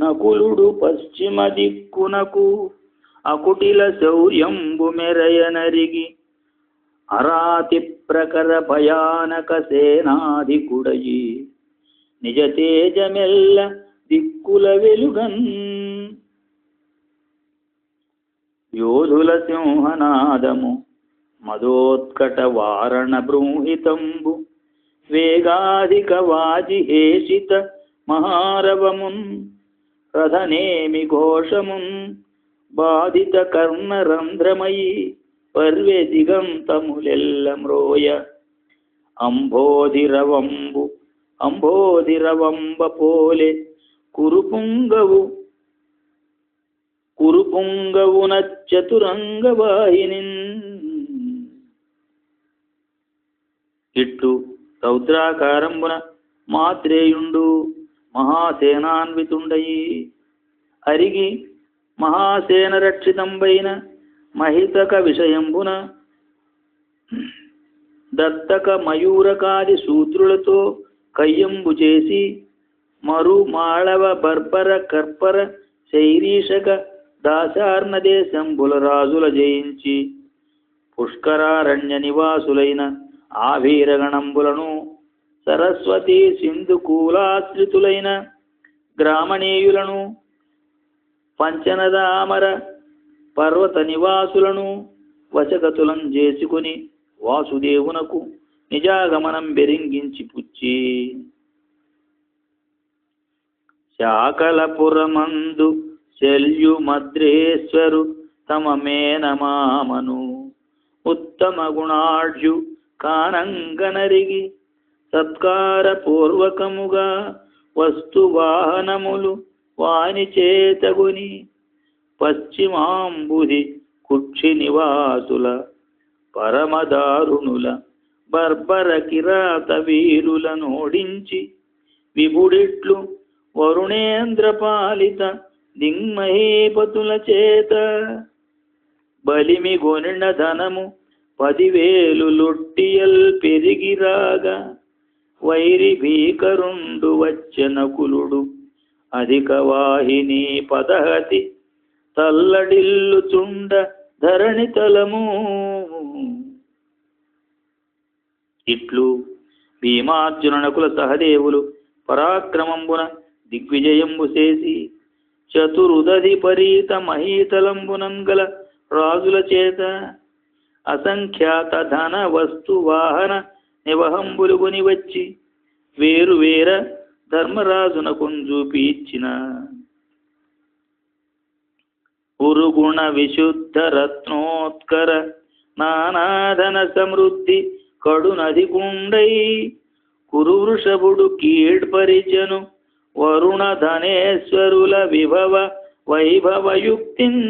నకులుడు పశ్చిమ దిక్కునకు అకుటిల శౌర్యంబు మెరయనరిగి అరాతి ప్రకర భయానక సేనాధికుడయి నిజ తేజమెల్ల దిక్కుల వెలుగన్. యోధుల సింహనాదము మదోత్కట వారణ బృంహితంబు వేగాధిక వాజిహేషిత మహారవమున్. రథనేమి ఘోషమున్ బాధిత కర్ణరంధ్రమయి పర్వే దిగంతములెల్ల మ్రోయ అంబోధిరవంబు అంబోధిరవంబ పోలె కురుపుంగవు కురుపుంగవున చతురంగవాహినిన్ ఇట్లు రౌద్రాకారంబున మాత్రేయుండు మహాసేనాన్వితుండయి అరిగి మహాసేన రక్షితంబైన మహితక విషయంబున దత్తక మయూరకాది సూత్రులతో కయ్యంబు చేసి మరు మాళవ బర్బర కర్పర శైరీషక దాశార్ణ దేశంబుల రాజుల జయించి పుష్కరారణ్య నివాసులైన ఆభీరగణంబులను సరస్వతి సింధు కూలాశ్రితులైన గ్రామణీయులను పంచనదామర పర్వత నివాసులను వశగతులం చేసుకుని వాసుదేవునకు నిజాగమనం బెరింగించి పుచ్చి. శాకలపురమందు శల్యు మద్రేశ్వరు తమ మేనమామను ఉత్తమ గుణాఢ్యు కానంగనరిగి సత్కార పూర్వకముగా వస్తు వాహనములు వాని చేతగుని పశ్చిమాంబుధి కుక్షి నివాసుల పరమదారుణుల బర్బర కిరాత వీరులను నోడించి విభుడిట్లు వరుణేంద్ర పాలిత చేత బలిమి గొనిన ధనము పదివేలు లొట్టియల్ పెరిగిరాగా వైరి భీకరుండు వచ్చనకులుడు అధిక వాహిని పదహతి తల్లడిల్లుచుండ ధరణి తలము. ఇట్లు భీమార్జునకుల సహదేవులు పరాక్రమంబున దిగ్విజయంబు చేసి చతురుదధిపరీత మహీతలంబునంగల రాజుల చేత అసంఖ్యాత ధన వస్తు వాహన నివహంబులుగుని వచ్చి వేరు వేర ధర్మరాజున చూపి ఇచ్చిన ఉరుగుణ విశుద్ధ రత్నోత్కర నానాధన సమృద్ధి కడునది కుండై కురు వృషభుడు కీడ్పరిచను వరుణ ధనేశ్వరుల విభవ వైభవయుక్తిన్